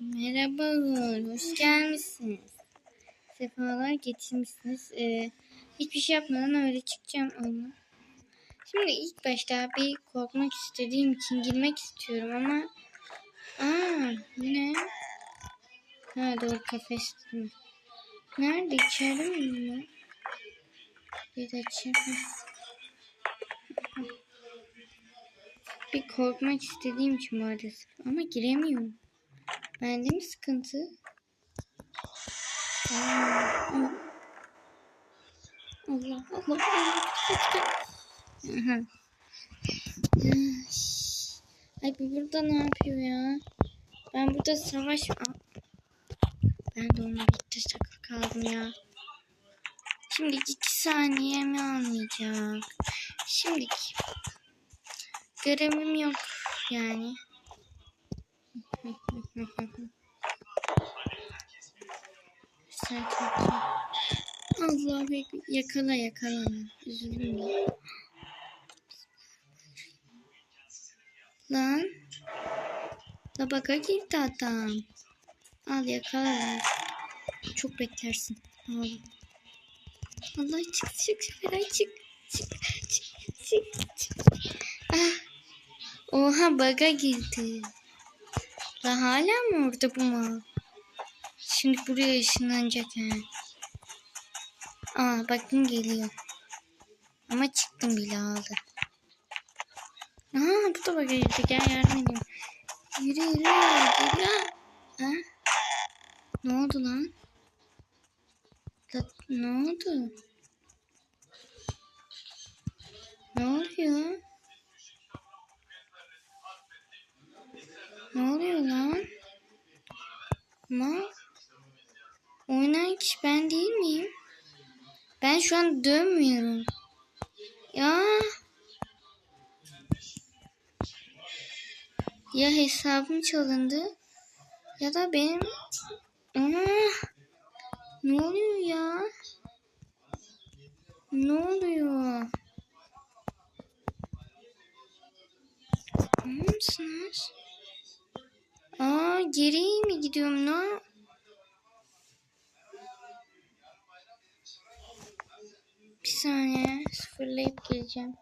Merhabalar, hoş gelmişsiniz. Sefalar getirmişsiniz. Ee, hiçbir şey yapmadan öyle çıkacağım ama. Şimdi ilk başta bir korkmak istediğim için girmek istiyorum ama... Aa, ne? Ha doğru kafes? Nerede? İçeride mi? Bir de açayım. Bir korkmak istediğim için maalesef. Ama giremiyorum. Bende mi sıkıntı? Allah Allah Allah. Ay bu burada ne yapıyor ya? Ben burada savaş... Ben de onunla birlikte takıl kaldım ya. Şimdi iki saniye mi almayacak? Şimdi görevim yok yani. Allah bekle. Yakala yakala. Üzüldüm ya. Lan. Tabaka girdi adam. Al yakala. Çok beklersin. Al. Allah çık çık Feray çık çık. çık. Ah. Oha baga girdi. La hala mı orada bu mal? Şimdi buraya ışınlanacak he. Aa bakın geliyor. Ama çıktım bile aldı. Aa bu da baga girdi. Gel yardım edeyim. Yürü yürü yürü. Ha? Ne oldu lan? La, ne oldu? Ne oluyor? Ama oynayan kişi ben değil miyim? Ben şu an dönmüyorum. Ya. Ya hesabım çalındı ya da benim Aa, ne oluyor ya? Ne oluyor? Ne mısınız? Aa geriye mi gidiyorum ne? Bir saniye sıfırlayıp geleceğim.